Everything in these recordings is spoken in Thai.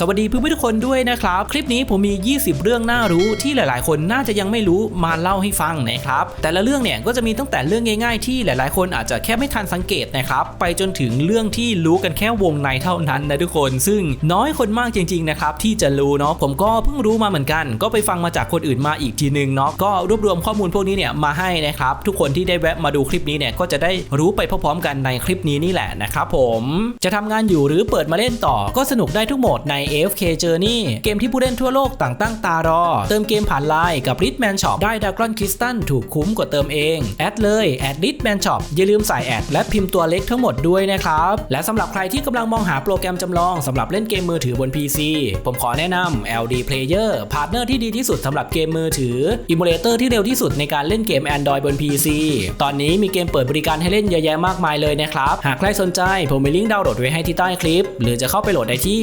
สวัสดีเพื่อนๆทุกคนด้วยนะครับ คลิปนี้ผมมี 20 เรื่องน่ารู้ที่หลายๆ คนน่าจะยังไม่รู้มาเล่าให้ฟังนะครับ แต่ละเรื่องเนี่ยก็จะมีตั้งแต่เรื่องง่าย ๆ ที่หลายๆ คนอาจจะแค่ไม่ทันสังเกตนะครับ ไปจนถึงเรื่องที่รู้กันแค่วงในเท่านั้นนะทุกคน ซึ่งน้อยคนมากจริง ๆ นะครับ ที่จะรู้เนาะผมก็เพิ่งรู้มาเหมือนกัน ก็ไปฟังมาจากคนอื่นมาอีกทีนึงเนาะก็รวบรวมข้อมูลพวกนี้เนี่ยมาให้นะครับทุกคนที่ได้แวะมาดูคลิปนี้เนี่ยก็จะได้รู้ไปพร้อมๆ กันในคลิปนี้นี่แหละนะครับผมจะทำงานอยู่หรือเปิดมาเล่นต่อก็สนุกได้ทุกโหมดใน AFK Journey เกมที่ผู้เล่นทั่วโลกต่างตั้งตารอ เติมเกมผ่านไลน์กับ r i t Man Shop ได้ Dragon Crystal ถูกคุ้มกว่าเติมเอง แอดเลยแอด r i t Man Shop อย่าลืมใส่แอดและพิมพ์ตัวเล็กทั้งหมดด้วยนะครับ และสำหรับใครที่กำลังมองหาโปรแกรมจำลองสำหรับเล่นเกมมือถือบน PC ผมขอแนะนำ LD Player พาร์ทเนอร์ที่ดีที่สุดสำหรับเกมมือถืออิมูเลเตอร์ที่เร็วที่สุดในการเล่นเกม Android บน PC ตอนนี้มีเกมเปิดบริการให้เล่นเยอะแยะมากมายเลยนะครับหากใครสนใจผมมีลิงก์ดาวน์โหลดไว้ให้ที่ใต้คลิป หรือจะเข้าไปโหลดได้ที่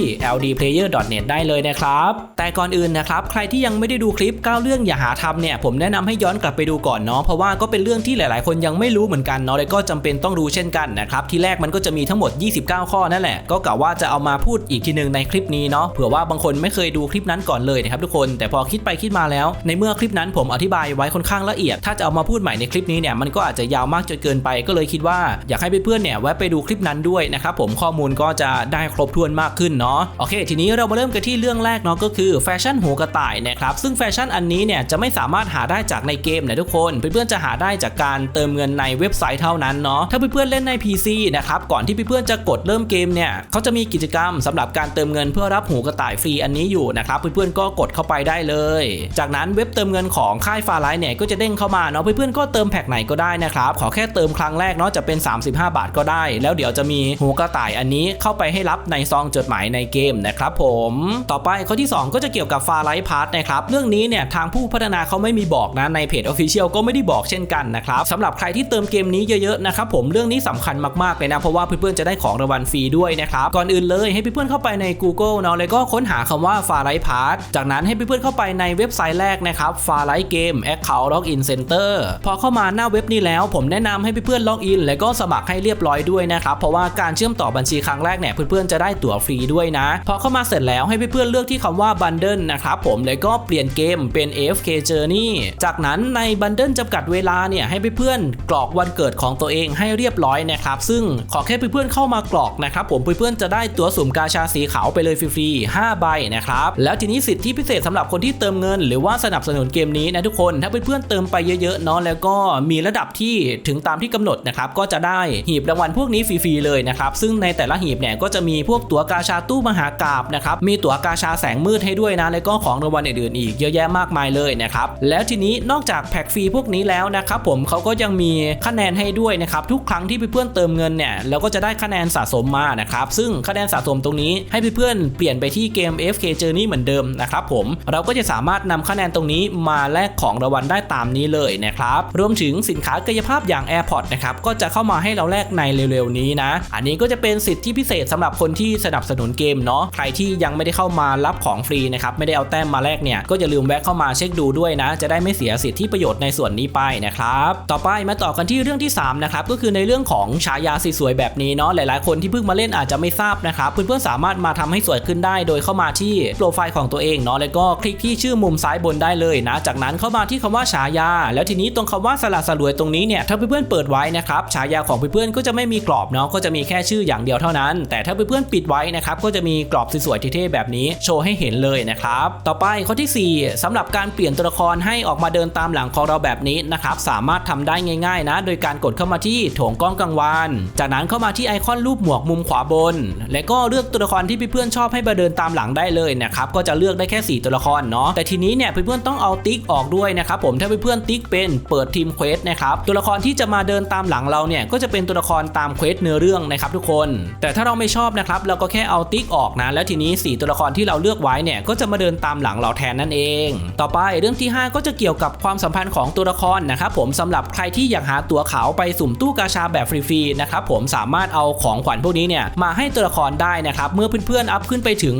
player.net ได้เลยนะครับ แต่ก่อนอื่นนะครับใครที่ยังไม่ได้ดูคลิป 9 เรื่องอย่าหาทำเนี่ยผมแนะนำให้ย้อนกลับไปดูก่อนเนาะเพราะว่าก็เป็นเรื่องที่หลาย ๆ คนยังไม่รู้เหมือนกันเนาะและก็จำเป็นต้องรู้เช่นกันนะครับที่แรกมันก็จะมีทั้งหมด 29 ข้อนั่นแหละก็กะว่าจะเอามาพูดอีกทีหนึ่งในคลิปนี้เนาะเผื่อว่าบางคนไม่เคยดูคลิปนั้นก่อนเลยนะครับทุกคนแต่พอคิดไปคิดมาแล้ว ในเมื่อคลิปนั้นผมอธิบายไว้ค่อนข้างละเอียด ถ้าจะเอามาพูดใหม่ในคลิปนี้เนี่ยมันก็อาจจะยาวมากจนเกินไปก็เลยคิดว่าอยากให้เพื่อนๆเนี่ยแวะไปดูคลิปนั้นด้วยนะครับผมข้อมูลก็จะได้ครบถ้วนมากขึ้นเนาะโอเคทีนี้เรามาเริ่มกันที่เรื่องแรกเนาะก็คือแฟชั่นหูกระต่ายนะครับซึ่งแฟชั่นอันนี้เนี่ยจะไม่สามารถหาได้จากในเกมนะทุกคน เพื่อนๆจะหาได้จากการเติมเงินในเว็บไซต์เท่านั้นเนาะถ้าเพื่อนๆเล่นใน PC นะครับก่อนที่เพื่อนๆจะกดเริ่มเกมเนี่ยเขาจะมีกิจกรรมสำหรับการเติมเงินเพื่อรับหูกระต่ายฟรีอันนี้อยู่นะครับเพื่อนๆก็กดเข้าไปได้เลย จากนั้นเว็บเติมเงินของค่ายฟาไลท์เนี่ยก็จะเด้งเข้ามาเนาะเพื่อนๆก็เติมแพ็คไหนก็ได้นะครับขอแค่เติมครั้งแรกเนาะจะเป็น 35 บาทก็ได้ แล้วเดี๋ยวจะมีหูกระต่ายอันนี้เข้าไปให้รับในซองจดหมายในเกมนะครับผมต่อไปข้อที่ 2 ก็จะเกี่ยวกับฟาไลท์พาร์ทนะครับเรื่องนี้เนี่ยทางผู้พัฒนาเขาไม่มีบอกนะในเพจ Official ก็ไม่ได้บอกเช่นกันนะครับสำหรับใครที่เติมเกมนี้เยอะๆนะครับผมเรื่องนี้สำคัญมากๆเลยนะเพราะว่าเพื่อนๆจะได้ของรางวัลฟรีด้วยนะครับก่อนอื่นเลยให้เพื่อนๆเข้าไปใน Google เนาะแล้วก็ค้นหาคำว่าฟาไลท์พาร์ทจากนั้นให้เพื่อนๆเข้าไปในเว็บไซต์แรกนะครับฟาไลท์เกม Account Login Center พอเข้ามาหน้าเว็บนี้แล้ว ผมแนะนำให้เพื่อนๆล็อกอินแล้วก็สมัครให้เรียบร้อยด้วยนะครับเพราะว่าการเชื่อมต่อบัญชีครั้งแรกเนี่ยเพื่อนๆจะได้ตั๋วฟรีด้วยนะพอเข้ามาเสร็จแล้วให้เพื่อนๆเลือกที่คำว่า Bundle นะครับผมแล้วก็เปลี่ยนเกมเป็น AFK Journey จากนั้นใน Bundle จำกัดเวลาเนี่ยให้เพื่อนๆกรอกวันเกิดของตัวเองให้เรียบร้อยนะครับซึ่งขอแค่เพื่อนๆเข้ามากรอกนะครับผมเพื่อนๆจะได้ตั๋วสุ่มกาชาสีขาวไปเลยฟรีๆ5ใบนะครับแล้วทีนี้สิทธิพิเศษสำหรับคนที่เติมเงิน หรือว่าสนับสนุนเกมนี้นะทุกคนถ้าเพื่อนๆเติมไปเยอะๆเนาะแล้วก็มีระดับที่ถึงตามที่กำหนดนะครับก็จะได้หีบรางวัลพวกนี้ฟรีๆเลยนะครับซึ่งในแต่ละหีบเนี่ยก็จะมีพวกตั๋วกาชาตู้มหากราบนะครับมีตั๋วกาชาแสงมืดให้ด้วยนะแล้วก็ของรางวัลอื่นๆอีกเยอะแยะมากมายเลยนะครับแล้วทีนี้นอกจากแพ็กฟรีพวกนี้แล้วนะครับผมเขาก็ยังมีคะแนนให้ด้วยนะครับทุกครั้งที่เพื่อนๆเติมเงินเนี่ยเราก็จะได้คะแนนสะสมมานะครับซึ่งคะแนนสะสมตรงนี้ให้เพื่อนๆเปลี่ยนไปที่เกม FK Journey เหมือนเดิมนะครับผมเราก็จะสามารถนำคะแนนตรงนี้มาแลกของรางวัลได้ตามนี้เลยนะครับรวมถึงสินค้ากายภาพอย่าง AirPods นะครับก็จะเข้ามาให้เราแลกในเร็วๆนี้นะ อันนี้ก็จะเป็นสิทธิพิเศษสำหรับคนที่สนับสนุนเกมเนาะใครที่ยังไม่ได้เข้ามารับของฟรีนะครับไม่ได้เอาแต้มมาแลกเนี่ยก็อย่าลืมแวะเข้ามาเช็คดูด้วยนะ จะได้ไม่เสียสิทธิประโยชน์ในส่วนนี้ไปนะครับต่อไปมาต่อกันที่เรื่องที่3นะครับก็คือในเรื่องของฉายาสวยแบบนี้เนาะหลายๆ คนที่เพิ่งมาเล่นอาจจะไม่ทราบนะครับเพื่อนๆสามารถมาทำให้สวยขึ้นได้ โดยเข้ามาที่โปรไฟล์ของตัวเองเนาะแล้วก็คลิกที่ชื่อมุมซ้ายบนได้เลยนะ จากนั้นเข้ามาที่คำว่าฉายา แล้วทีนี้ตรงคำว่าสลัดสลวยตรงนี้เนี่ยถ้าเพื่อนๆเปิดไว้นะครับฉายาของเพื่อนๆก็จะไม่มีกรอบเนาะก็จะมีแค่ชื่ออย่างเดียวเท่านั้น แต่ถ้าเพื่อนๆปิดไว้นะครับก็จะมีกรอบสวยๆเท่ๆแบบนี้โชว์ให้เห็นเลยนะครับ ต่อไปข้อที่ 4สำหรับการเปลี่ยนตัวละครให้ออกมาเดินตามหลังของเราแบบนี้นะครับสามารถทำได้ง่ายๆนะ โดยการกดเข้ามาที่โถงกล้องกลางวานจากนั้นเข้ามาที่ไอคอนรูปหมวกมุมขวาบน และก็เลือกตัวละครที่เพื่อนๆชอบให้มาเดินตามหลังได้เลยนะครับก็จะเลือกได้แค่ 4 ตัวละครเนาะแต่ทีนี้เนี่ยเพื่อนๆต้องเอาติ๊กออกด้วยนะครับผมถ้าเพื่อนๆติ๊กเป็นเปิดทีมเควสนะครับตัวละครที่จะมาเดินตามหลังเราเนี่ยก็จะเป็นตัวละครตามเควสเนื้อเรื่องนะครับทุกคน แต่ถ้าเราไม่ชอบนะครับเราก็แค่เอาติ๊กออกนะแล้วทีนี้ 4 ตัวละครที่เราเลือกไว้เนี่ยก็จะมาเดินตามหลังเราแทนนั่นเอง ต่อไปเรื่องที่ 5 ก็จะเกี่ยวกับความสัมพันธ์ของตัวละครนะครับผมสำหรับใครที่อยากหาตัวขาวไปสุ่มตู้กาชาแบบฟรีๆนะครับผมสามารถเอาของขวัญพวกนี้เนี่ยมาให้ตัวละครได้นะครับเมื่อเพื่อนๆอัพขึ้นไปถึง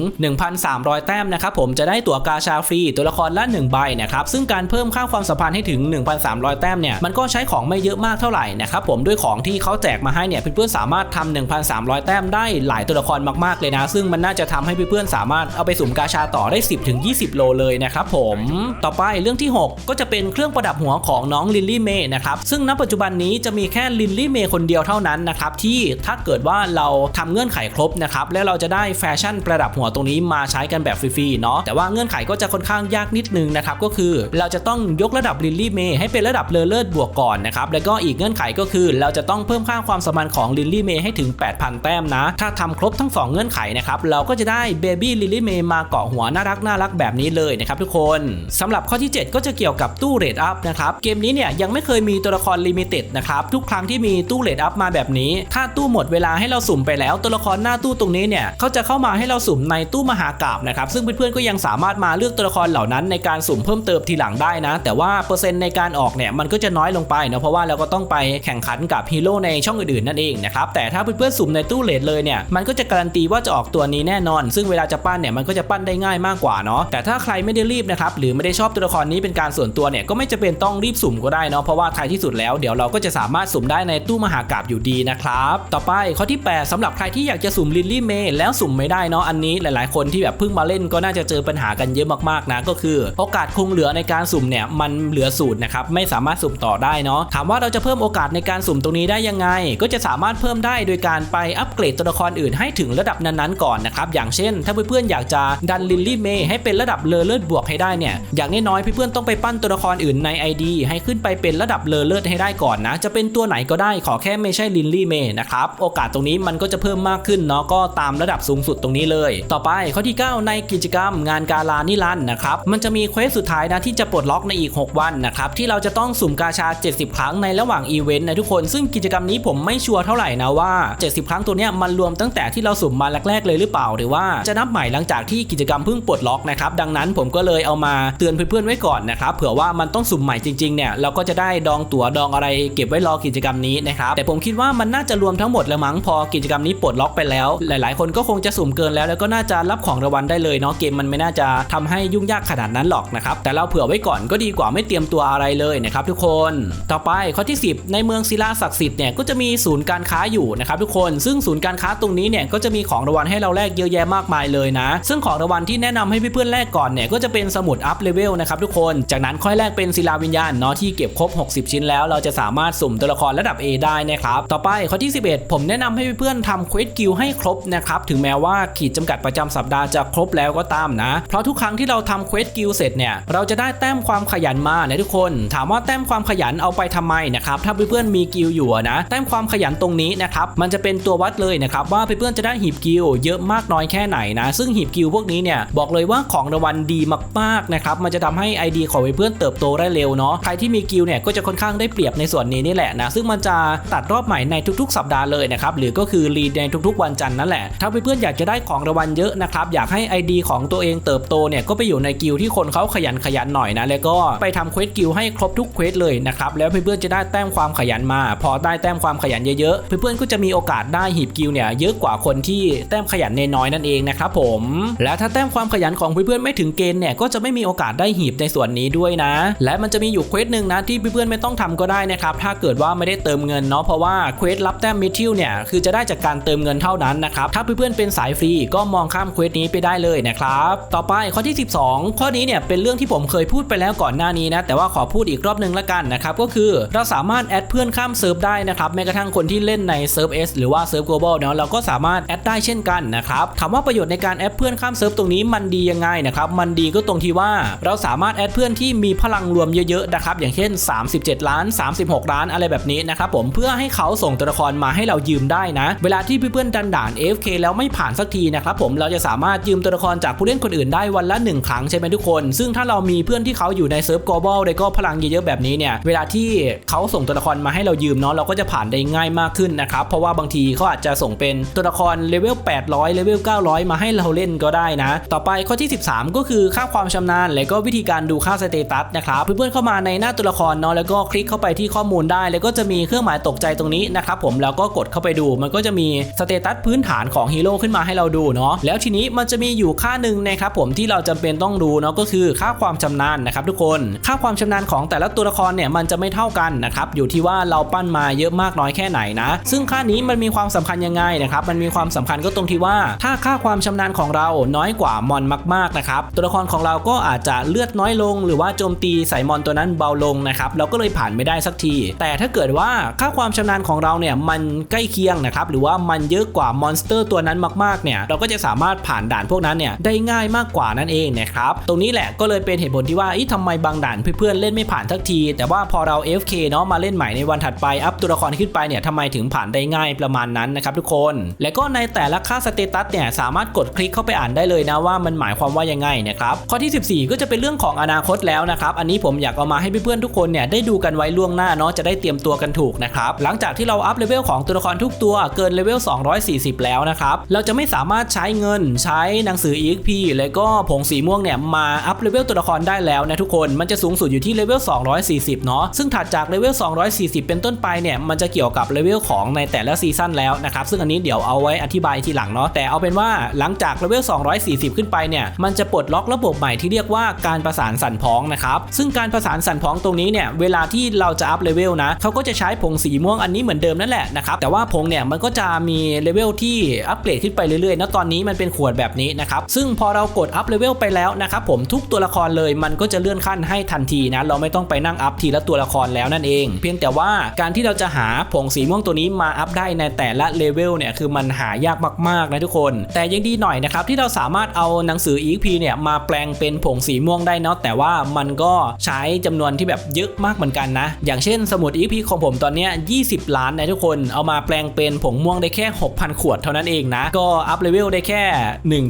1,300 แต้มนะครับผมจะได้ตัวกาชาฟรีตัวละครละ1ใบนะครับซึ่งการเพิ่มค่าความสัมพันธ์ให้ถึง 1,300 แต้มเนี่ยมันก็ใช้ของไม่เยอะมากเท่าไหร่นะครับผมด้วยของที่เขาแจกมาให้เนี่ยเพื่อนๆสามารถทำ1,300 แต้มได้หลายตัวละครมากๆเลยนะ ซึ่งมันน่าจะททำให้เพื่อนๆสามารถเอาไปสุ่มกาชาต่อได้ 10ถึง20 โลเลยนะครับผมต่อไปเรื่องที่ 6 ก็จะเป็นเครื่องประดับหัวของน้องลิลลี่เมย์นะครับซึ่งณปัจจุบันนี้จะมีแค่ลิลลี่เมย์คนเดียวเท่านั้นนะครับที่ถ้าเกิดว่าเราทำเงื่อนไขครบนะครับและเราจะได้แฟชั่นประดับหัวตรงนี้มาใช้กันแบบฟรีๆเนาะแต่ว่าเงื่อนไขก็จะค่อนข้างยากนิดนึงนะครับก็คือเราจะต้องยกระดับลิลลี่เมย์ให้เป็นระดับเลอเลิศบวกก่อนนะครับแล้วก็อีกเงื่อนไขก็คือ เราจะต้องเพิ่มค่าความสมานของลิลลี่เมย์ให้ถึง 8,000 แต้มนะ ถ้าทำครบทั้ง 2 เงื่อนไขนะครับเราก็จะได้เบบี้ลิลลี่เมย์มาเกาะหัวน่ารักน่ารักแบบนี้เลยนะครับทุกคนสำหรับข้อที่ 7 ก็จะเกี่ยวกับตู้เรทอัพนะครับเกมนี้เนี่ยยังไม่เคยมีตัวละครลิมิเต็ดนะครับทุกครั้งที่มีตู้เรทอัพมาแบบนี้ ถ้าตู้หมดเวลาให้เราสุ่มไปแล้ว ตัวละครหน้าตู้ตรงนี้เนี่ยเขาจะเข้ามาให้เราสุ่มในตู้มหากาบนะครับซึ่งเพื่อนๆก็ยังสามารถมาเลือกตัวละครเหล่านั้นในการสุ่มเพิ่มเติมทีหลังได้นะ แต่ว่าเปอร์เซ็นต์ในการออกเนี่ยมันก็จะน้อยลงไปเนาะเพราะว่าเราก็ต้องไปแข่งขันกับฮีโร่ในช่องอื่นๆนั่นเองนะครับแต่ถ้าเพื่อนๆสุ่มในตู้เลทเลยเนี่ยมันก็จะการันตีว่าจะออกตัวนี้แน่นอนซึ่งเวลาจะปั้นเนี่ยมันก็จะปั้นได้ง่ายมากกว่าเนาะแต่ถ้าใครไม่ได้รีบนะครับหรือไม่ได้ชอบตัวละครนี้เป็นการส่วนตัวเนี่ยก็ไม่จะเป็นต้องรีบสุ่มก็ได้เนาะเพราะว่าท้ายที่สุดแล้วเดี๋ยวเราก็จะสามารถสุ่มได้ในตู้มหากาบอยู่ดีนะครับต่อไปข้อที่ 8สำหรับใครที่อยากจะสุ่มลิลลี่เมย์แล้วสุ่มไม่ได้เนาะอันนี้หลาย ๆ คนที่แบบเพิ่งมาเล่นก็น่าจะเจอปัญหากันเยอะมากๆนะก็คือโอกาสคงเหลือในการสุ่มเนี่ยมันเหลือสูตรนะครับไม่สามารถสุ่มต่อได้เนาะถามว่าเราจะเพิ่มโอกาสในการสุ่มตรงนี้ได้ยังไง ก็จะสามารถเพิ่มได้โดยการไปอัปเกรดตัวละครอื่นให้ถึงระดับนั้นๆก่อนนะครับอย่างเช่น ถ้าเพื่อนๆอยากจะดันลิลลี่เมย์ให้เป็นระดับเลอเลิศบวกให้ได้เนี่ยอย่างน้อยๆเพื่อนๆต้องไปปั้นตัวละครอื่นใน ID ให้ขึ้นไปเป็นระดับเลอเลิศให้ได้ก่อนนะ จะเป็นตัวไหนก็ได้ขอแค่ไม่ใช่ลิลลี่เมย์นะครับโอกาสตรงนี้มันก็จะเพิ่มมากขึ้นเนาะก็ตามระดับสูงสุดตรงนี้เลย ต่อไปข้อที่ 9 ในกิจกรรมงานกาลานิรันนะครับมันจะมีเควสสุดท้ายนะที่จะปลดล็อกในอีก 6 วันนะครับที่เราจะต้องสุ่มกาชา 70 ครั้งในระหว่างอีเวนต์นะทุกคนซึ่งกิจกรรมนี้ผมไม่ชัวร์เท่าไหร่นะว่า 70 ครั้งตัวเนี้ยมันรวมตั้งแต่ที่เราสุ่มมาแรกๆเลยหรือเปล่าหรือว่าจะนับใหม่หลังจากที่กิจกรรมเพิ่งปลดล็อกนะครับดังนั้นผมก็เลยเอามาเตือนเพื่อนๆไว้ก่อนนะครับเผื่อว่ามันต้องสุ่มใหม่จริงๆเนี่ยเราก็จะได้ดองตั๋วดองอะไรเก็บไว้รอกิจกรรมนี้นะครับแต่ผมคิดว่ามันน่าจะรวมทั้งหมดแล้วมั้งพอกิจกรรมนี้ปลดล็อกไปแล้ว หลาย ๆ คนก็คงจะสุ่มเกินแล้ว แล้วก็น่าจะรับของรางวัลได้เลยเนาะเกมมันไม่น่าจะทำให้ยุ่งยากขนาดนั้นหรอกนะครับแต่เราเผื่อไว้ก่อนก็ดีกว่าไม่เตรียมตัวอะไรเลยนะครับทุกคน ต่อไปข้อที่ 10 ในเมืองศิลาศักดิ์สิทธิ์เนี่ยก็จะมีศูนย์การค้าอยู่นะครับทุกคน ซึ่งศูนย์การค้าตรงนี้เนี่ยก็จะมีของรางวัลให้เราแลกเยอะแยะมากมายเลยนะ ซึ่งของรางวัลที่แนะนำให้เพื่อนๆแลกก่อนเนี่ยก็จะเป็นสมุดอัพเลเวลนะครับทุกคนจากนั้นค่อยแลกเป็นศิลาวิญญาณเนาะที่เก็บครบ 60 ชิ้นแล้ว เราจะสามารถสุ่มตัวละครระดับ A ได้นะครับต่อไปข้อที่ 11 ผมแนะนำให้เพื่อนๆทำเควสกิลให้ครบนะครับถึงแม้ว่าขีดจำกัดประจำสัปดาห์จะครบแล้วก็ตามนะ เพราะทุกครั้งที่เราทำเควสกิลเสร็จเนี่ยเราจะได้แต้มความขยันมานะทุกคน ถามว่าแต้มความขยันเอาไปทำไมนะครับถ้าเพื่อนๆมีกิลอยู่นะแต้มความขยันตรงนี้นะครับมันจะเป็นตัววัดเลยนะครับว่าเพื่อนๆจะได้หีบกิลเยอะมากน้อยแค่ไหนนะ ซึ่งหีบกิลพวกนี้เนี่ยบอกเลยว่าของรางวัลดีมากๆนะครับมันจะทำให้ ID ของเพื่อนเติบโตได้เร็วเนาะใครที่มีกิลเนี่ยก็จะค่อนข้างได้เปรียบในส่วนนี้นี่แหละนะซึ่งมันจะตัดรอบใหม่ในทุกๆ สัปดาห์เลยนะครับหรือก็คือรีดในทุกๆ วันจันทร์นั่นแหละถ้าเพื่อนๆอยากจะได้ของรางวัลเยอะนะครับอยากให้ ID ของตัวเองเติบโตเนี่ยก็ไปอยู่ในกิลที่คนเขาขยันขยันหน่อยนะแล้วก็ไปทำเควสกิลให้ครบทุกเควสเลยนะครับแล้วเพื่อนๆจะได้แต้มความขยันมา พอได้แต้มความขยันเยอะๆเพื่อนๆก็จะมีโอกาสได้หีบกิลเนี่ยเยอะกว่าคนที่แต้มขยันน้อยนั่นเองนะครับผม และถ้าแต้มความขยันของเพื่อนๆไม่ถึงเกณฑ์เนี่ยก็จะไม่มีโอกาสได้หีบในส่วนนี้ด้วยนะ และมันจะมีอยู่เควสหนึ่งนะที่เพื่อนๆไม่ต้องทำก็ได้นะครับถ้าเกิดว่าไม่ได้เติมเงินเนาะเพราะว่าเควสรับแต้มมิทิลเนี่ยคือจะได้จากการเติมเงินเท่านั้นนะครับถ้าเพื่อนๆเป็นสายฟรีก็มองข้ามเควสนี้ไปได้เลยนะครับต่อไปข้อที่ 12 ข้อนี้เนี่ยเป็นเรื่องที่ผมเคยพูดไปแล้วก่อนหน้านี้นะแต่ว่าขอพูดอีกรอบหนึงละกันนะครับก็คือเราสามารถแอดเพื่อนข้ามเซิร์ฟได้นะครับแม้กระทั่งคนที่เล่นในเซิร์ฟ S หรือว่าเซิร์ฟ global เนาะเราก็สามารถแอดได้เช่นกันนะครับถามว่าประโยชน์ในการแอดเพื่อนข้ามเซิร์ฟตรงนี้มันดียังไงนะครับมันดีก็ตรงที่ว่าเราสามารถแอดเพื่อนที่มีพลังรวมเยอะๆนะครับอย่างเช่น 37 ล้าน 36 ล้านอะไรแบบนี้นะครับผมเพื่อให้เขาส่งตัวละครมาให้เรายืมได้นะ เวลาที่เพื่อนๆดันด่าน AFK แล้วไม่ผ่านสักทีนะครับผมเราจะสามารถยืมตัวละครจากผู้เล่นคนอื่นได้วันละ 1 ครั้งใช่ไหมทุกคน ซึ่งถ้าเรามีเพื่อนที่เขาอยู่ในเซิร์ฟ global ได้ก็พลังเยอะๆแบบนี้เนี่ยเวลาที่เขาส่งตัวละครมาให้เรายืมเนาะเราก็จะผ่านได้ง่ายมากขึ้นนะครับเพราะว่าบางทีเขาอาจจะส่งเป็นตัวละครเลเวล800เลเวล900 มาให้เราเล่นก็ได้นะ ต่อไปข้อที่ 13 ก็คือค่าความชำนาญ และก็วิธีการดูค่าสเตตัสนะครับเพื่อนๆเข้ามาในหน้าตัวละครเนาะแล้วก็คลิกเข้าไปที่ข้อมูลได้ แล้วก็จะมีเครื่องหมายตกใจตรงนี้นะครับผมแล้วก็กดเข้าไปดูมันก็จะมีสเตตัสพื้นฐานของฮีโร่ขึ้นมาให้เราดูเนาะแล้วทีนี้มันจะมีอยู่ค่าหนึ่งนะครับผมที่เราจำเป็นต้องดูเนาะก็คือค่าความชำนาญนะครับทุกคนค่าความชำนาญของแต่ละตัวละครเนี่ยมันจะไม่เท่ากันนะครับอยู่ที่ว่าเราปั้นมาเยอะมากน้อยแค่ไหนนะ ซึ่งค่านี้มันมีความสำคัญยังไงนะครับมันมีความสำคัญก็ตรงที่ว่าถ้าค่าความชำนาญของเราน้อยกว่ามอนมากๆนะครับตัวละครของเราก็อาจจะเลือดน้อยลง หรือว่าโจมตีใส่มอนตัวนั้นเบาลงนะครับเราก็เลยผ่านไม่ได้สักที แต่ถ้าเกิดว่าค่าความชำนาญของเราเนี่ยมันใกล้เคียงนะครับหรือว่ามันเยอะกว่ามอนสเตอร์ตัวนั้นมากๆเนี่ยเราก็จะสามารถผ่านด่านพวกนั้นเนี่ยได้ง่ายมากกว่านั่นเองนะครับตรงนี้แหละก็เลยเป็นเหตุผลที่ว่าอีทำไมบางด่านเพื่อนๆเล่นไม่ผ่านสักที แต่ว่าพอเรา FK เนาะมาเล่นใหม่ในวันถัดไปอัพตัวละครขึ้นไปเนี่ยทำไมถึงผ่านได้ง่ายประมาณนั้นนะครับทุกคน และก็ในแต่ละค่าสเตตัสเนี่ยสามารถกดคลิกเข้าไปอ่านได้เลยนะว่ามันหมายความว่ายังไงนะครับข้อที่ 14 ก็จะเป็นเรื่องของอนาคตแล้วนะครับอันนี้ผมอยากเอามาให้เพื่อนๆทุกคนเนี่ยได้ดูกันไว้ล่วงหน้าเนาะจะได้เตรียมตัวกันถูกนะครับหลังจากที่เราอัพเลเวลของตัวละครทุกตัวเกินเลเวล240 แล้วนะครับเราจะไม่สามารถใช้เงินใช้หนังสือ EXP แล้วก็ผงสีม่วงเนี่ยมาอัพเลเวลตัวละครได้แล้วนะทุกคนมันจะสูงสุดอยู่ที่เลเวล240 เนาะซึ่งถัดจากเลเวล240 เป็นต้นไปเนี่ยมันจะเกี่ยวกับเลเวลของในแต่ละซีซั่นแล้วนะครับซึ่งอันนี้เดี๋ยวเอาไว้อธิบายทีหลังเนาะแต่เอาเป็นว่าหลังจากเลเวล 240 ขึ้นไปเนี่ยมันจะปลดล็อกระบบใหม่ที่เรียกว่าการประสานสั่นพ้องนะครับซึ่งการประสานสั่นพ้องตรงนี้เนี่ยเวลาที่เราจะอัพเลเวลนะเขาก็จะใช้ผงสีม่วงอันนี้เหมือนเดิมนั่นแหละนะครับแต่ว่าผงเนี่ยมันก็จะมีเลเวลที่อัปเกรดขึ้นไปเรื่อยๆนะตอนนี้มันเป็นขวดแบบนี้นะครับซึ่งพอเรากดอัพเลเวลไปแล้วนะครับผมทุกตัวละครเลยมันก็จะเลื่อนขั้นให้ทันทีนะเราไม่ต้องไปนั่งอัพทีละตัวละครแล้วนั่นเอง เพียงแต่ว่าการที่เราจะหาผงสีม่วงตัวนี้มาอัพได้ในแต่ละเลเวลเนี่ยคือมันหายากมากๆนะทุกคนแต่ยังดีหน่อยนะครับที่เราสามารถเอาหนังสือ EXP เนี่ยมาแปลงเป็นผงสีม่วงได้เนาะแต่ว่ามันก็ใช้จำนวนที่แบบเยอะมากเหมือนกันนะ อย่างเช่นสมุด EXP ของผมตอนนี้ย20 ล้านนะทุกคนเอามาแปลงเป็นผงม่วงได้แค่ 6,000 ขวดเท่านั้นเองนะ ก็อัพเลเวลได้แค่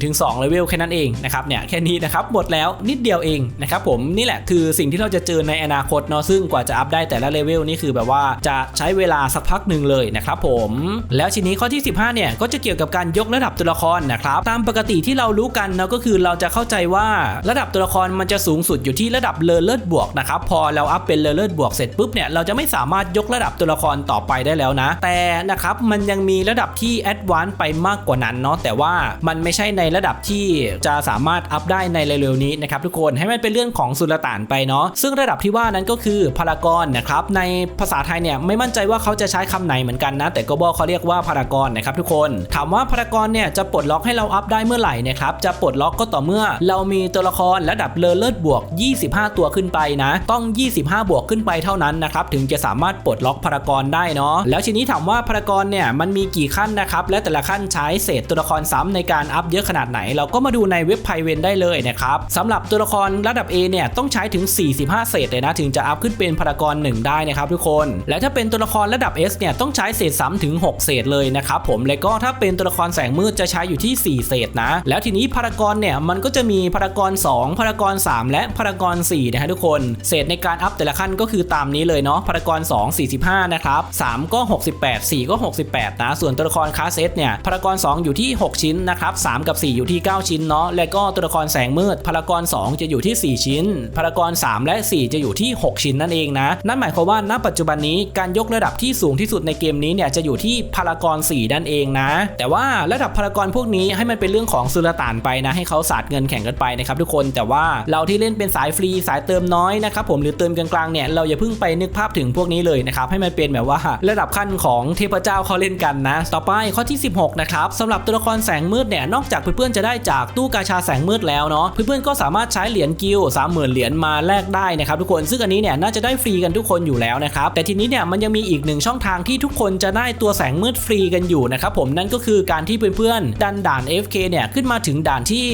1-2เลเวลแค่นั้นเองนะครับเนี่ยแค่นี้นะครับหมดแล้วนิดเดียวเองนะครับผมนี่แหละคือสิ่งที่เราจะเจอในอนาคตเนาะซึ่งกว่าจะอัพได้แต่ละเลเวลนี่คือแบบว่าจะใช้เวลาสักพักหนึ่งเลยนะครับผมแล้วทีนี้ข้อที่ 15เนี่ยก็จะเกี่ยวกับการยกระดับตัวละครนะครับตามปกติที่เรารู้กันเนาะก็คือเราจะเข้าใจว่าระดับตัวละครมันจะสูงสุดอยู่ที่ระดับเลเลิศบวกนะครับพอเราอัพเป็นเลเลิศบวกเสร็จปุ๊บเนี่ยเราจะไม่สามารถยกระดับตัวละครต่อไปได้แล้วนะ แต่นะครับมันยังมีระดับที่แอดวานซ์ไปมากกว่านั้นเนาะแต่ว่ามันไม่ใช่ในระดับที่จะสามารถอัพได้ในเร็วๆนี้นะครับทุกคนให้มันเป็นเรื่องของสุลต่านไปเนาะซึ่งระดับที่ว่านั้นก็คือพารากอนนะครับในภาษาไทยเนี่ยไม่มั่นใจว่าเขาจะใช้คำไหนเหมือนกันนะ แต่ก็บอกเขาเรียกว่าพารากอนนะครับทุกคน ถามว่าพารากอนเนี่ยจะปลดล็อกให้เราอัพได้เมื่อไหร่นะครับจะปลดล็อกก็ต่อเมื่อ เรามีตัวละครระดับเลเลิศบวก 25 ตัวขึ้นไปนะ ต้อง 25 บวกขึ้นไปเท่านั้นนะครับถึงจะสามารถปลดล็อกพารากอนได้เนาะแล้วทีนี้ถามว่าพารากอนเนี่ยมันมีกี่ขั้นนะครับและแต่ละขั้นใช้เศษตัวละครซ้ำในการอัพเยอะขนาดไหน เราก็มาดูในเว็บไพเวนได้เลยนะครับสำหรับตัวละครระดับ A เนี่ยต้องใช้ถึง 45 เศษเลยนะถึงจะอัพขึ้นเป็นพารากอน1ได้นะครับทุกคน และถ้าเป็นตัวละครระดับ S เนี่ยต้องใช้เศษซ้ำถึง 6 เศษเลยนะครับผมและก็ถ้าเป็นตัวละครแสงมืดจะใช้อยู่ที่ 4 เศษนะ แล้วทีนี้พารากอนเนี่ยมันก็จะมีพารากอน 2 พารากอน 3 และพารากอน4นะฮะทุกคน เศษในการอัพแต่ละขั้นก็คือตามนี้เลยเนาะพารากอน 2 45 นะครับ 3 ก็ 68 4 ก็ 68 นะ ส่วนตัวละครคาสเซตเนี่ยพารากอน 2 อยู่ที่ 6 ชิ้นนะครับ 3 กับ 4 อยู่ที่ 9 ชิ้นเนาะและก็ตัวละครแสงมืดพารากอน 2 จะอยู่ที่ 4 ชิ้นพารากอน 3 และ 4 จะอยู่ที่ 6 ชิ้นนั่นเองนะ นั่นหมายความว่าณปัจจุบันนี้การยกระดับที่สูงที่สุดในเกมนี้เนี่ยจะอยู่ที่พารากอน 4 นั่นเองนะ แต่ว่าระดับพารากอนพวกนี้ให้มันเป็นเรื่องของสุลต่านไปนะให้เขาสาดเงินแข่งกันไปนะครับทุกคนแต่ว่าเราที่เล่นเป็นสายฟรีสายเติมน้อยนะครับผมหรือเติมกลางๆเนี่ยเราอย่าเพิ่งไปนึกภาพถึงพวกนี้เลยนะครับให้มันเป็นแบบว่าระดับขั้นของเทพเจ้าเขาเล่นกันนะ ต่อไปข้อที่ 16นะครับสำหรับตัวละครแสงมืดเนี่ยนอกจากเพื่อนๆจะได้จากตู้กาชาแสงมืดแล้วเนาะเพื่อนๆก็สามารถใช้เหรียญกิลสามหมื่นเหรียญมาแลกได้นะครับทุกคนซึ่งอันนี้เนี่ยน่าจะได้ฟรีกันทุกคนอยู่แล้วนะครับแต่ทีนี้เนี่ยมันยังมีอีกหนึ่งช่องทางที่ทุกคนจะได้ตัวแสงมืดฟรีกันอยู่นะครับผมนั่นก็คือการที่เพื่อนๆดันด่าน FK เนี่ยขึ้นมาถึงด่านที่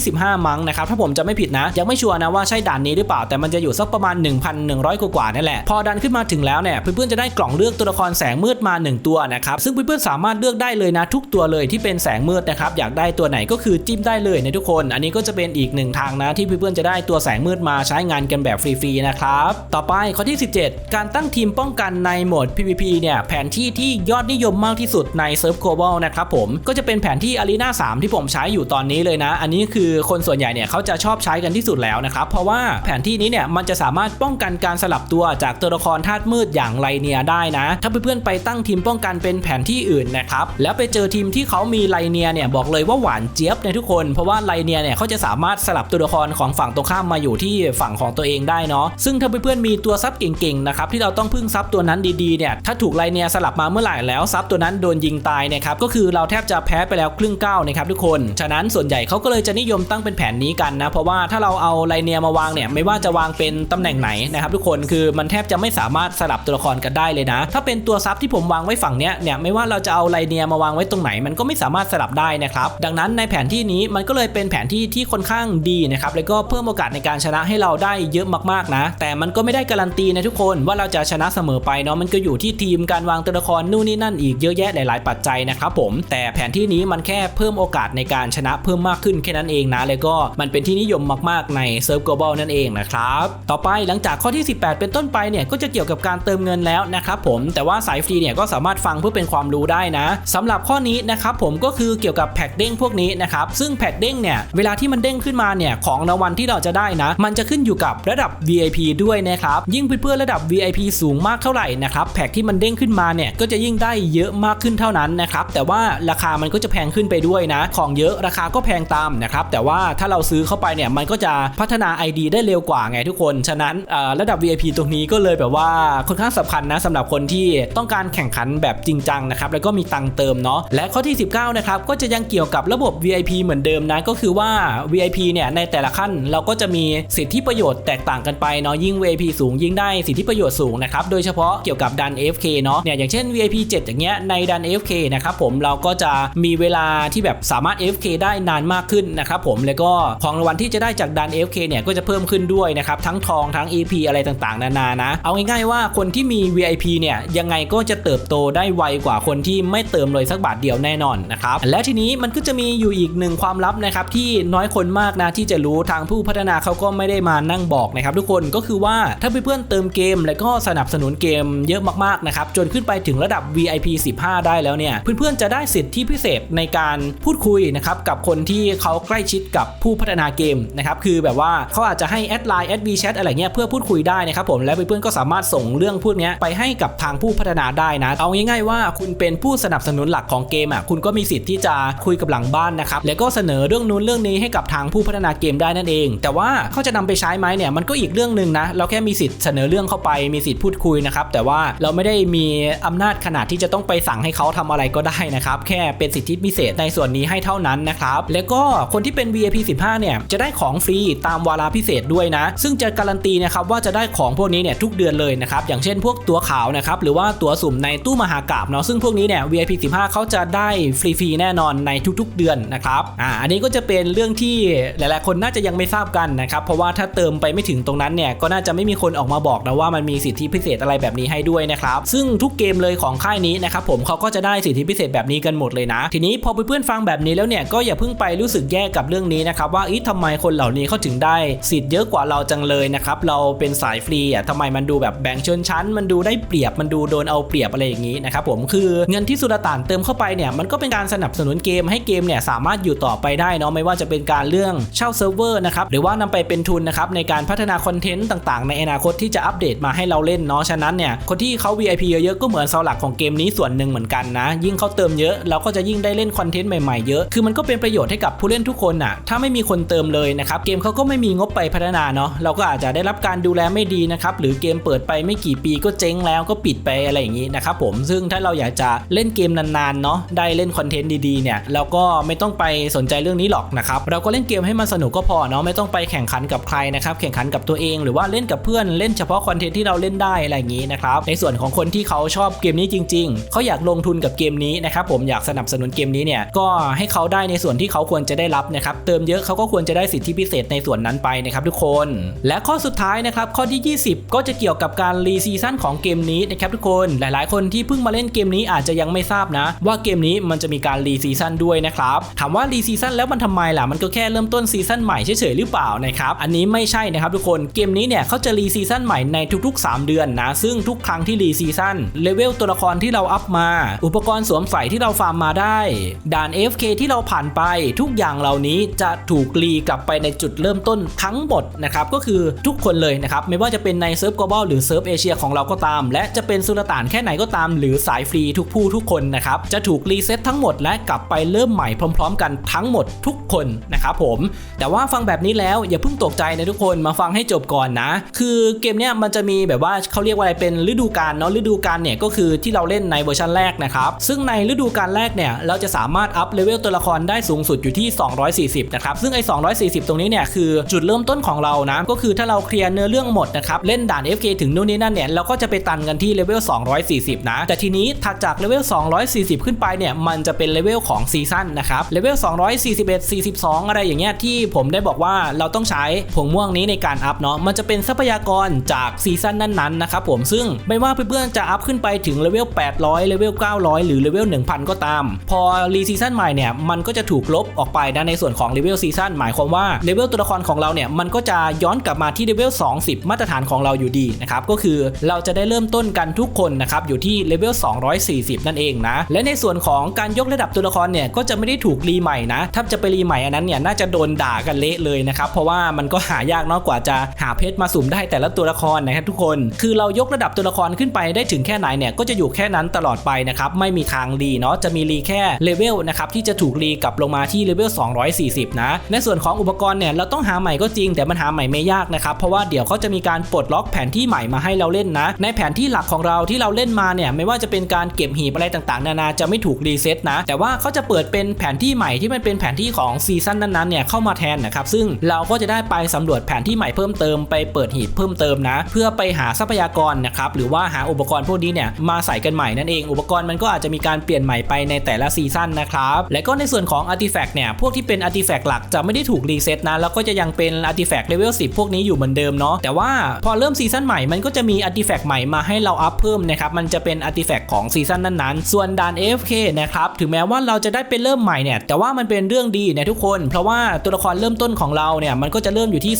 1,125 มั้งนะครับถ้าผมจะไม่ผิดนะ ยังไม่ชัวร์นะว่าใช่ด่านนี้หรือเปล่าแต่มันจะอยู่สักประมาณ 1,100 กว่าๆนั่นแหละ พอดันขึ้นมาถึงแล้วเนี่ยเพื่อนๆจะได้กล่องเลือกตัวละครแสงมืดมา 1 ตัวนะครับซึ่งเพื่อนๆสามารถเลือกได้เลยนะทุกตัวเลยที่เป็นแสงมืดนะครับอยากได้ตัวไหนก็คือจิ้มได้เลยนะทุกคน อันนี้ก็จะเป็นอีกหนึ่งทางนะที่เพื่อนๆจะได้ตัวแสงมืดมาใช้งานกันแบบฟรีๆนะครับต่อไปข้อที่ 17 การตั้งทีมป้องกันในโหมด PVP เนี่ยแผนที่ที่ยอดนิยมมากที่สุดในเซิร์ฟโกลบอลนะครับผมก็จะเป็นแผนที่ Arena 3ที่ผมใช้อยู่ตอนนี้เลยนะ อันนี้คือคนส่วนใหญ่เนี่ยเขาจะชอบใช้กันที่สุดแล้วนะครับเพราะว่าแผนที่นี้เนี่ยมันจะสามารถป้องกันการสลับตัวจากตัวละครธาตุมืดอย่างไลเนียได้นะ ถ้าเพื่อนๆไปตั้งทีมป้องกันเป็นแผนที่อื่นนะครับแล้วไปเจอทีมที่เขามีไลเนียเนี่ยบอกเลยว่าหวานเจี๊ยบในทุกคน เพราะว่าไลเนียเนี่ยเขาจะสามารถสลับตัวละครของฝั่งตรงข้ามมาอยู่ที่ฝั่งของตัวเองได้เนาะซึ่งถ้าเพื่อนๆมีตัวซับเก่งๆนะครับที่เราต้องพึ่งซับตัวนั้นดีๆเนี่ยถ้าถูกไลเนียสลับมาเมื่อไหร่แล้วซับตัวนั้นโดนยิงตายนะครับก็คืคือเราแทบจะแพ้ไปแล้วครึ่งก้าวนะครับทุกคน ฉะนั้นส่วนใหญ่เขาก็เลยจะนิยมตั้งเป็นแผนนี้กันนะ เพราะว่าถ้าเราเอาไลเนียมาวางเนี่ยไม่ว่าจะวางเป็นตำแหน่งไหนนะครับทุกคนคือมันแทบจะไม่สามารถสลับตัวละครกันได้เลยนะ ถ้าเป็นตัวซับที่ผมวางไว้ฝั่งเนี้ยเนี่ยไม่ว่าเราจะเอาไลเนียมาวางไว้ตรงไหน มันก็ไม่สามารถสลับได้นะครับดังนั้นในแผนที่นี้มันก็เลยเป็นแผนที่ที่ค่อนข้างดีนะครับแล้วก็เพิ่มโอกาสในการชนะให้เราได้เยอะมากๆนะ แต่มันก็ไม่ได้การันตีนะทุกคนว่าเราจะชนะเสมอไปเนาะมันก็อยู่ที่ทีมการวางตัวละครนู่นนี่นั่นอีกเยอะแยะหลาย ๆ ปัจจัยนะครับผมแต่แผนที่นี้มันแค่เพิ่มโอกาสในการชนะเพิ่มมากขึ้นแค่นั้นเองนะ แล้วก็มันเป็นที่นิยมมากๆในเซิร์ฟ global นั่นเองนะครับ ต่อไปหลังจากข้อที่ 18 เป็นต้นไปเนี่ยก็จะเกี่ยวกับการเติมเงินแล้วนะครับผม แต่ว่าสายฟรีเนี่ยก็สามารถฟังเพื่อเป็นความรู้ได้นะสำหรับข้อนี้นะครับผมก็คือเกี่ยวกับแพ็กเด้งพวกนี้นะครับ ซึ่งแพ็กเด้งเนี่ยเวลาที่มันเด้งขึ้นมาเนี่ยของรางวัลที่เราจะได้นะ มันจะขึ้นอยู่กับระดับ VIP ด้วยนะครับ ยิ่งเพื่อนๆระดับ VIP สูงมากเท่าไหร่นะครับแพ็กที่มันเด้งขึ้นมาเนี่ยก็จะยิ่งได้เยอะมากขึ้นเท่านั้นนะครับแต่ว่าราคามันก็จะแพงขึ้นไปด้วยนะ ของเยอะราคาก็แพงตามนะครับแต่ว่าถ้าเราซื้อเข้าไปเนี่ยมันก็จะพัฒนา ID ได้เร็วกว่าไงทุกคน ฉะนั้นระดับ VIP ตรงนี้ก็เลยแบบว่าค่อนข้างสำคัญนะสำหรับคนที่ต้องการแข่งขันแบบจริงจังนะครับแล้วก็มีตังค์เติมเนาะและข้อที่ 19นะครับก็จะยังเกี่ยวกับระบบ VIP เหมือนเดิมนะก็คือว่า VIP เนี่ยในแต่ละขั้นเราก็จะมีสิทธิประโยชน์แตกต่างกันไปเนาะยิ่ง VIP สูงยิ่งได้สิทธิประโยชน์สูงนะครับโดยเฉพาะเกี่ยวกับดัน FK เนาะเนี่ยอย่างเช่น VIP 7 อย่างเงี้ยในดัน FK นะครับผมเราราก็จะมีเวลาที่แบบสามารถ AFK ได้นานมากขึ้นนะครับผมแล้วก็ของรางวัลที่จะได้จากดัน AFK เนี่ยก็จะเพิ่มขึ้นด้วยนะครับทั้งทองทั้ง EP อะไรต่างๆ นานานะ เอาง่ายๆว่าคนที่มี VIP เนี่ยยังไงก็จะเติบโตได้ไวกว่าคนที่ไม่เติมเลยสักบาทเดียวแน่นอนนะครับและทีนี้มันก็จะมีอยู่อีกหนึ่งความลับนะครับที่น้อยคนมากนะที่จะรู้ทางผู้พัฒนาเขาก็ไม่ได้มานั่งบอกนะครับทุกคนก็คือว่าถ้าเพื่อนๆเติมเกม แล้วก็สนับสนุนเกมเยอะมากๆนะครับจนขึ้นไปถึงระดับ VIP 15 ได้แล้วเนี่ยเพื่อนๆจะได้สิทธิพิเศษในการพูดคุยนะครับกับคนที่เขาใกล้ชิดกับผู้พัฒนาเกมนะครับคือแบบว่าเขาอาจจะให้แอดไลน์แอดวีแชทอะไรเงี้ยเพื่อพูดคุยได้นะครับผมแล้วเพื่อนๆก็สามารถส่งเรื่องพวกเนี้ยไปให้กับทางผู้พัฒนาได้นะเอาง่ายๆว่าคุณเป็นผู้สนับสนุนหลักของเกมอะคุณก็มีสิทธิ์ที่จะคุยกับหลังบ้านนะครับแล้วก็เสนอเรื่องนู้นเรื่องนี้ให้กับทางผู้พัฒนาเกมได้นั่นเอง แต่ว่าเขาจะนำไปใช้ไหมเนี่ยมันก็อีกเรื่องหนึ่งนะเราแค่มีสิทธิ์เสนอเรื่องเข้าไปมีสิทธิ์พูดคุยนะครับแต่ว่าเราไม่ได้มีอำนาจขนาดที่จะต้องไปสั่งให้เขาทำอะไรก็ได้นะครับแค่เป็นสิทธิพิเศษในส่วนนี้ให้เท่านั้นนะครับแล้วก็คนที่เป็น VIP 15 เนี่ยจะได้ของฟรีตามวาระพิเศษด้วยนะ ซึ่งจะการันตีนะครับว่าจะได้ของพวกนี้เนี่ยทุกเดือนเลยนะครับอย่างเช่นพวกตัวขาวนะครับหรือว่าตัวสุ่มในตู้มหากราบเนาะซึ่งพวกนี้เนี่ย VIP 15 เขาจะได้ฟรีๆแน่นอนในทุกๆเดือนนะครับอ่าอันนี้ก็จะเป็นเรื่องที่หลายๆ คนน่าจะยังไม่ทราบกันนะครับเพราะว่าถ้าเติมไปไม่ถึงตรงนั้นเนี่ยก็น่าจะไม่มีคนออกมาบอกนะว่ามันมีสิทธิพิเศษอะไรแบบนี้ให้ด้วยนะครับซึ่งทุกเกมเลยของค่ายนี้นะครับผมเขาก็จะได้สิทธิพิเศษแบบนี้กันหมดเลยนะ ทีนี้พอเพื่อนๆฟังแบบนี้แล้วเนี่ยก็อย่าเพิ่งไปรู้สึกแย่กับเรื่องนี้นะครับว่าอีทำไมคนเหล่านี้เขาถึงได้สิทธิ์เยอะกว่าเราจังเลยนะครับเราเป็นสายฟรีอะทำไมมันดูแบบแบ่งชนชั้น มันดูได้เปรียบมันดูโดนเอาเปรียบอะไรอย่างนี้นะครับผมคือเงินที่สุลต่านเติมเข้าไปเนี่ยมันก็เป็นการสนับสนุนเกมให้เกมเนี่ยสามารถอยู่ต่อไปได้เนาะไม่ว่าจะเป็นการเรื่องเช่าเซิร์ฟเวอร์นะครับหรือว่านำไปเป็นทุนนะครับในการพัฒนาคอนเทนต์ต่างๆ ในอนาคตที่จะอัปเดตมาให้เราเล่นเนาะฉะนั้นเนี่ยคนที่เขา VIP เยอะๆก็เหมือนเสาหลักของเกมนี้ส่วนหนึ่งเหมือนกันนะยิ่งเขาเติมเยอะเราก็จะยิ่งได้เล่นคอนเทนต์ใหม่ๆเยอะ คือมันก็เป็นประโยชน์ให้กับผู้เล่นทุกคนน่ะ ถ้าไม่มีคนเติมเลยนะครับ เกมเขาก็ไม่มีงบไปพัฒนาเนาะ เราก็อาจจะได้รับการดูแลไม่ดีนะครับ หรือเกมเปิดไปไม่กี่ปีก็เจ๊งแล้วก็ปิดไปอะไรอย่างนี้นะครับผม ซึ่งถ้าเราอยากจะเล่นเกมนานๆเนาะ ได้เล่นคอนเทนต์ดีๆเนี่ย เราก็ไม่ต้องไปสนใจเรื่องนี้หรอกนะครับ เราก็เล่นเกมให้มันสนุกก็พอเนาะ ไม่ต้องไปแข่งขันกับใครนะครับ แข่งขันกับตัวเอง หรือว่าเล่นกับเพื่อนเล่นเฉพาะคอนเทนต์ที่เราเล่นได้อะไรอย่างนี้นะครับ ในส่วนของคนที่เขาชอบเกมนี้จริง ๆเขาอยากลงทุนกับเกมนี้นะครับผมอยากสนับสนุนเกมนี้เนี่ยก็ให้เขาได้ในส่วนที่เขาควรจะได้รับนะครับเติมเยอะเขาก็ควรจะได้สิทธิพิเศษในส่วนนั้นไปนะครับทุกคน และข้อสุดท้ายนะครับข้อที่ 20 ก็จะเกี่ยวกับการรีซีซั่นของเกมนี้นะครับทุกคนหลาย ๆ คนที่เพิ่งมาเล่นเกมนี้อาจจะยังไม่ทราบนะ ว่าเกมนี้มันจะมีการรีซีซั่นด้วยนะครับถามว่ารีซีซั่นแล้วมันทำไมล่ะมันก็แค่เริ่มต้นซีซั่นใหม่เฉยๆหรือเปล่านะครับอันนี้ไม่ใช่นะครับทุกคนเกมนี้เนี่ยเขาจะรีซีซั่นใหม่ในทุก ๆ 3 เดือนนะซึ่งทุกครั้งที่รีซีซั่นเลเวลตัวละครที่เราอัพมา อุปกรณ์สวมใส่ที่เราฟาร์มมาได้ ด่าน AFK ที่เราผ่านไปทุกอย่างเหล่านี้จะถูกรีกลับไปในจุดเริ่มต้นทั้งหมดนะครับก็คือทุกคนเลยนะครับไม่ว่าจะเป็นในเซิร์ฟ global หรือเซิร์ฟเอเชียของเราก็ตาม และจะเป็นสุลต่านแค่ไหนก็ตาม หรือสายฟรีทุกผู้ทุกคนนะครับจะถูกรีเซ็ตทั้งหมดและกลับไปเริ่มใหม่พร้อม ๆ กันทั้งหมดทุกคนนะครับผม แต่ว่าฟังแบบนี้แล้วอย่าเพิ่งตกใจนะทุกคนมาฟังให้จบก่อนนะ คือเกมเนี้ยมันจะมีแบบว่าเขาเรียกว่าอะไรเป็นฤดูกาลเนาะฤดูกาลเนี่ยก็คือที่เราเล่นในเวอร์ชันแรกนะครับซึ่งในฤดูการแรกเนี่ยเราจะสามารถอัพเลเวลตัวละครได้สูงสุดอยู่ที่ 240 นะครับ ซึ่งไอ้240 ตรงนี้เนี่ยคือจุดเริ่มต้นของเรานะ ก็คือถ้าเราเคลียร์เนื้อเรื่องหมดนะครับ เล่นด่าน FK ถึงนู่นนี่นั่นเนี่ยเราก็จะไปตันกันที่เลเวล 240 นะ แต่ทีนี้ถัดจากเลเวล 240 ขึ้นไปเนี่ยมันจะเป็นเลเวลของซีซั่นนะครับเลเวล 241 42 อะไรอย่างเงี้ยที่ผมได้บอกว่าเราต้องใช้ผงม่วงนี้ในการอัพเนาะมันจะเป็นทรัพยากรจากซีซั่นนั้นๆนะครับผมซึ่งไม่ว่าเพื่อนๆจะอัพขึ้นไปถึงเลเวล 800 เลเวล 900 หรือเลเวล 1000ก็ตาม พอรีซีซั่นใหม่เนี่ยมันก็จะถูกลบออกไปนะในส่วนของเลเวลซีซั่นหมายความว่าเลเวลตัวละครของเราเนี่ยมันก็จะย้อนกลับมาที่เลเวล20 มาตรฐานของเราอยู่ดีนะครับก็คือเราจะได้เริ่มต้นกันทุกคนนะครับอยู่ที่เลเวล240 นั่นเองนะและในส่วนของการยกระดับตัวละครเนี่ยก็จะไม่ได้ถูกรีใหม่นะถ้าจะไปรีใหม่อันนั้นเนี่ยน่าจะโดนด่ากันเละเลยนะครับเพราะว่ามันก็หายากเนากว่าจะหาเพชรมาสุ่มได้แต่ละตัวละครนะครับทุกคน คือเรายกระดับตัวละครขึ้นไปได้ถึงแค่ไหนเนี่ยก็จะอยู่แค่นั้นตลอดไปนะครับไม่มีทางรีเนาะจะมีรีแค่เลเวลนะครับที่จะถูกรีกลับลงมาที่เลเวล240 นะ ในส่วนของอุปกรณ์เนี่ยเราต้องหาใหม่ก็จริง แต่มันหาใหม่ไม่ยากนะครับ เพราะว่าเดี๋ยวเขาจะมีการปลดล็อกแผนที่ใหม่มาให้เราเล่นนะ ในแผนที่หลักของเราที่เราเล่นมาเนี่ยไม่ว่าจะเป็นการเก็บหีบอะไรต่างๆ นานาจะไม่ถูกรีเซ็ตนะ แต่ว่าเขาจะเปิดเป็นแผนที่ใหม่ที่มันเป็นแผนที่ของซีซั่นนั้นๆเนี่ยเข้ามาแทนนะครับซึ่งเราก็จะได้ไปสำรวจแผนที่ใหม่เพิ่มเติมไปเปิดหีบเพิ่มเติมนะ เพื่อไปหาทรัพยากรนะครับหรือว่าหาอุปกรณ์พวกนี้เนี่ยมาใส่กันใหม่นั่นเอง อุปกรณ์มันก็อาจจะมีการเปลี่ยนใหม่ไปในแต่ละซีซั่นนะครับ และก็ในส่วนของอาร์ติแฟกต์เนี่ย พวกที่เป็นอาร์ติแฟกต์หลักจะไม่ได้ถูกรีเซ็ตนะ แล้วก็จะยังเป็นอาร์ติแฟกต์เลเวล10 พวกนี้อยู่เหมือนเดิมเนาะ แต่ว่าพอเริ่มซีซั่นใหม่ มันก็จะมีอาร์ติแฟกต์ใหม่มาให้เราอัพเพิ่มนะครับ มันจะเป็นอาร์ติแฟกต์ของซีซั่นนั้นๆ ส่วนด่าน AFK นะครับ ถึงแม้ว่าเราจะได้ไปเริ่มใหม่เนี่ย แต่ว่ามันเป็นเรื่องดีนะทุกคน เพราะว่าตัวละครเริ่มต้นของเราเนี่ย มันก็จะเริ่มอยู่ที่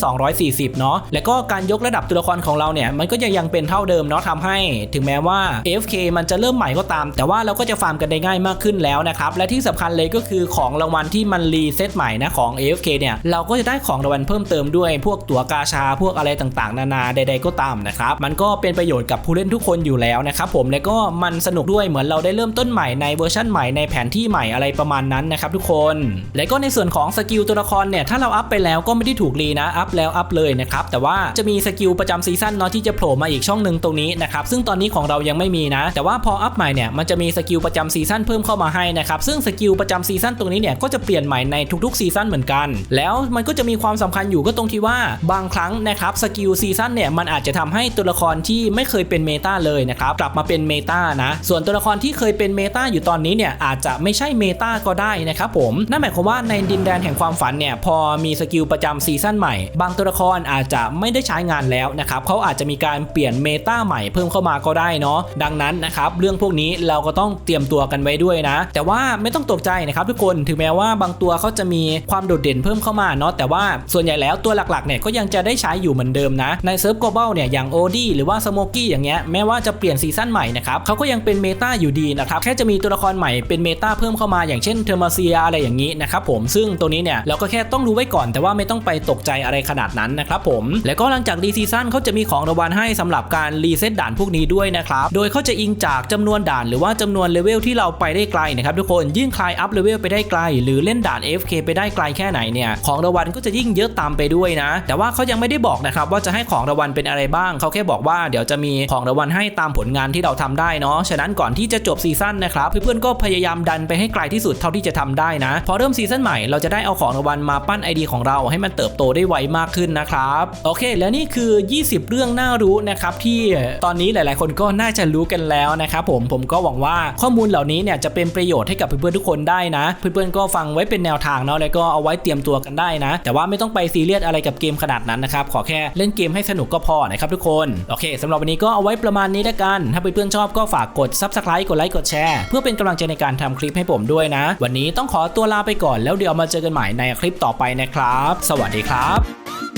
240 เนาะ แล้วก็การยกระดับตัวละครของเราเนี่ย มันก็ยังยังเป็นเท่าเดิมเนาะทำให้ ถึงแม้ว่า AFK มันจะเริ่มใหม่ก็ตาม แต่ว่าเราก็จะฟาร์มกันได้ง่ายมากขึ้นแล้วนะครับ และที่สำคัญเลยก็คือของรางวัลที่มันรีเซ็ตใหม่นะของ AFK เนี่ยเราก็จะได้ของรางวัลเพิ่มเติมด้วย พวกตั๋วกาชาพวกอะไรต่างๆ นานาใด ๆก็ตามนะครับมันก็เป็นประโยชน์กับผู้เล่นทุกคนอยู่แล้วนะครับผมและก็มันสนุกด้วยเหมือนเราได้เริ่มต้นใหม่ในเวอร์ชันใหม่ในแผนที่ใหม่อะไรประมาณนั้นนะครับทุกคน และก็ในส่วนของสกิลตัวละครเนี่ยถ้าเราอัพไปแล้วก็ไม่ได้ถูกรีนะอัพแล้วอัพเลยนะครับแต่ว่าจะมีสกิลประจำซีซั่นเนาะที่จะโผล่มาอีกช่องหนึ่งตรงนี้นะครับซึ่งตอนนี้ของเรายังไม่มีนะ แต่ว่าพออัพใหม่เนี่ยมันจะมีสกิลประจำซีซั่นซันเพิ่มเข้ามาให้นะครับซึ่งสกิลประจำซีซั่นตรงนี้เนี่ยก็จะเปลี่ยนใหม่ในทุกๆซีซั่นเหมือนกัน แล้วมันก็จะมีความสำคัญอยู่ก็ตรงที่ว่าบางครั้งนะครับสกิลซีซั่นเนี่ยมันอาจจะทำให้ตัวละครที่ไม่เคยเป็นเมตาเลยนะครับกลับมาเป็นเมตานะส่วนตัวละครที่เคยเป็นเมตาอยู่ตอนนี้เนี่ยอาจจะไม่ใช่เมตาก็ได้นะครับผมนั่นหมายความว่าในดินแดนแห่งความฝันเนี่ยพอมีสกิลประจำซีซั่นใหม่ บางตัวละครอาจจะไม่ได้ใช้งานแล้วนะครับเขาอาจจะมีการเปลี่ยนเมตาใหม่เพิ่มเข้ามาก็ได้เนาะดังนั้นนะครับเรื่องพวกนี้เราก็ต้องเตรียมตัวกันไว้ด้วยนะ แต่ว่าไม่ต้องตกใจนะครับทุกคนถึงแม้ว่าบางตัวเขาจะมีความโดดเด่นเพิ่มเข้ามาเนาะแต่ว่าส่วนใหญ่แล้วตัวหลักๆเนี่ยก็ยังจะได้ใช้อยู่เหมือนเดิมนะ ในเซิร์ฟโกลบอลเนี่ยอย่างโอดี้หรือว่าสโมกี้อย่างเงี้ยแม้ว่าจะเปลี่ยนซีซั่นใหม่นะครับเขาก็ยังเป็นเมตาอยู่ดีนะครับแค่จะมีตัวละครใหม่เป็นเมตาเพิ่มเข้ามาอย่างเช่นเทอร์มาเซียอะไรอย่างนี้นะครับผมซึ่งตัวนี้เนี่ยเราก็แค่ต้องรู้ไว้ก่อน แต่ว่าไม่ต้องไปตกใจอะไรขนาดนั้นนะครับผมแล้วก็หลังจากดีซีซั่นเขาจะมีของรางวัลให้สำหรับการรีเซ็ตด่านพวกนี้ด้วยนะครับโดยเขาจะอิงจากจำนวนด่านหรือว่าจำนวนเลเวลที่เราไปได้ไกลนะครับทุกคนยิ่งใครอัพเลเวลไปได้ไกล หรือเล่นด่าน AFK ไปได้ไกลแค่ไหนเนี่ยของรางวัลก็จะยิ่งเยอะตามไปด้วยนะ แต่ว่าเขายังไม่ได้บอกนะครับว่าจะให้ของรางวัลเป็นอะไรบ้างเขาแค่บอกว่าเดี๋ยวจะมีของรางวัลให้ตามผลงานที่เราทำได้เนาะฉะนั้นก่อนที่จะจบซีซั่นนะครับเพื่อนๆก็พยายามดันไปให้ไกลที่สุดเท่าที่จะทำได้นะ พอเริ่มซีซั่นใหม่เราจะได้เอาของรางวัลมาปั้น ID ของเราให้มันเติบโตได้ไวมากขึ้นนะครับโอเค และนี่คือ 20 เรื่องน่ารู้นะครับที่ตอนนี้หลาย ๆ คนก็น่าจะรู้กันแล้วนะครับผมผมก็หวังว่าข้อมูลเหล่านี้เนี่ยจะเป็นประโยชน์ให้กับเพื่อนๆทุกคนได้นะ เพื่อนๆก็ฟังไว้เป็นแนวทางเนาะแล้วก็เอาไว้เตรียมตัวกันได้นะ แต่ว่าไม่ต้องไปซีเรียสอะไรกับเกมขนาดนั้นนะครับขอแค่เล่นเกมให้สนุกก็พอนะครับทุกคนโอเคสำหรับวันนี้ก็เอาไว้ประมาณนี้แล้วกัน ถ้าเพื่อนๆชอบก็ฝากกด subscribe กดไลค์กดแชร์เพื่อเป็นกำลังใจในการทำคลิปให้ผมด้วยนะ วันนี้ต้องขอตัวลาไปก่อนแล้วเดี๋ยวมาเจอกันใหม่ในคลิปต่อไปนะครับ สวัสดีครับ